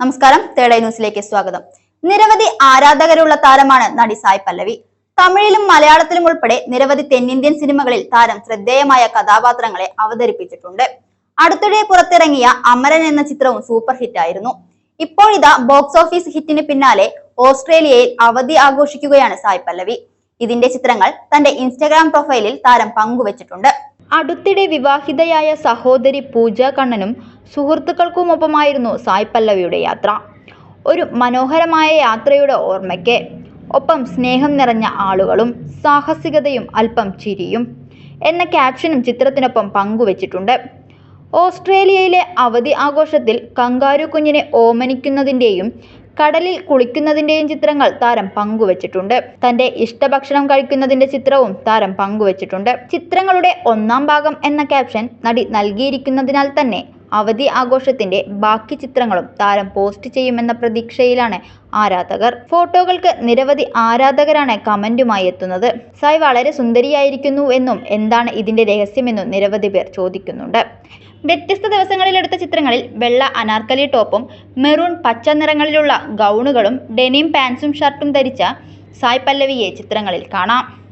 നമസ്കാരം. തേടൈ ന്യൂസിലേക്ക് സ്വാഗതം. നിരവധി ആരാധകരുള്ള താരമാണ് നടി സായ് പല്ലവി. തമിഴിലും മലയാളത്തിലും ഉൾപ്പെടെ നിരവധി തെന്നിന്ത്യൻ സിനിമകളിൽ താരം ശ്രദ്ധേയമായ കഥാപാത്രങ്ങളെ അവതരിപ്പിച്ചിട്ടുണ്ട്. അടുത്തിടെ പുറത്തിറങ്ങിയ അമരൻ എന്ന ചിത്രവും സൂപ്പർ ഹിറ്റ് ആയിരുന്നു. ഇപ്പോഴിതാ ബോക്സ് ഓഫീസ് ഹിറ്റിന് പിന്നാലെ ഓസ്ട്രേലിയയിൽ അവധി ആഘോഷിക്കുകയാണ് സായ് പല്ലവി. ഇതിന്റെ ചിത്രങ്ങൾ തന്റെ ഇൻസ്റ്റഗ്രാം പ്രൊഫൈലിൽ താരം പങ്കുവച്ചിട്ടുണ്ട്. അടുത്തിടെ വിവാഹിതയായ സഹോദരി പൂജ കണ്ണനും സുഹൃത്തുക്കൾക്കുമൊപ്പമായിരുന്നു സായ് പല്ലവിയുടെ യാത്ര. ഒരു മനോഹരമായ യാത്രയുടെ ഓർമ്മയ്ക്ക് ഒപ്പം സ്നേഹം നിറഞ്ഞ ആളുകളും സാഹസികതയും അല്പം ചിരിയും എന്ന ക്യാപ്ഷനും ചിത്രത്തിനൊപ്പം പങ്കുവച്ചിട്ടുണ്ട്. ഓസ്ട്രേലിയയിലെ അവധി ആഘോഷത്തിൽ കങ്കാരു കുഞ്ഞിനെ ഓമനിക്കുന്നതിന്റെയും കടലിൽ കുളിക്കുന്നതിന്റെയും ചിത്രങ്ങൾ താരം പങ്കുവച്ചിട്ടുണ്ട്. തന്റെ ഇഷ്ടഭക്ഷണം കഴിക്കുന്നതിന്റെ ചിത്രവും താരം പങ്കുവച്ചിട്ടുണ്ട്. ചിത്രങ്ങളുടെ ഒന്നാം ഭാഗം എന്ന ക്യാപ്ഷൻ നടി നൽകിയിരിക്കുന്നതിനാൽ തന്നെ അവധി ആഘോഷത്തിന്റെ ബാക്കി ചിത്രങ്ങളും താരം പോസ്റ്റ് ചെയ്യുമെന്ന പ്രതീക്ഷയിലാണ് ആരാധകർ. ഫോട്ടോകൾക്ക് നിരവധി ആരാധകരാണ് കമന്റുമായി എത്തുന്നത്. സായ് വളരെ സുന്ദരിയായിരിക്കുന്നു എന്നും എന്താണ് ഇതിന്റെ രഹസ്യമെന്നും നിരവധി പേർ ചോദിക്കുന്നുണ്ട്. വ്യത്യസ്ത ദിവസങ്ങളിലെടുത്ത ചിത്രങ്ങളിൽ വെള്ള അനാർക്കലി ടോപ്പും മെറൂൺ പച്ച നിറങ്ങളിലുള്ള ഗൗണുകളും ഡെനിം പാൻസും ഷർട്ടും ധരിച്ച സായ് പല്ലവിയെ ചിത്രങ്ങളിൽ കാണാം.